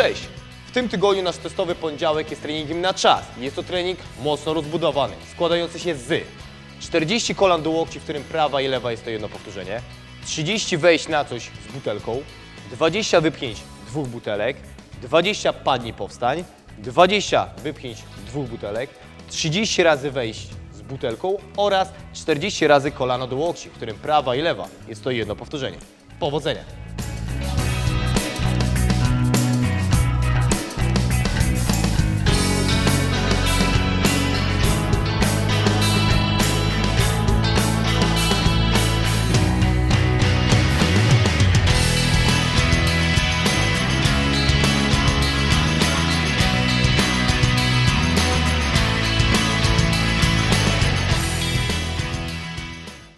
Cześć! W tym tygodniu nasz testowy poniedziałek jest treningiem na czas. Jest to trening mocno rozbudowany, składający się z 40 kolan do łokci, w którym prawa i lewa jest to jedno powtórzenie, 30 wejść na coś z butelką, 20 wypchnięć dwóch butelek, 20 padni powstań, 20 wypchnięć dwóch butelek, 30 razy wejść z butelką oraz 40 razy kolano do łokci, w którym prawa i lewa jest to jedno powtórzenie. Powodzenia!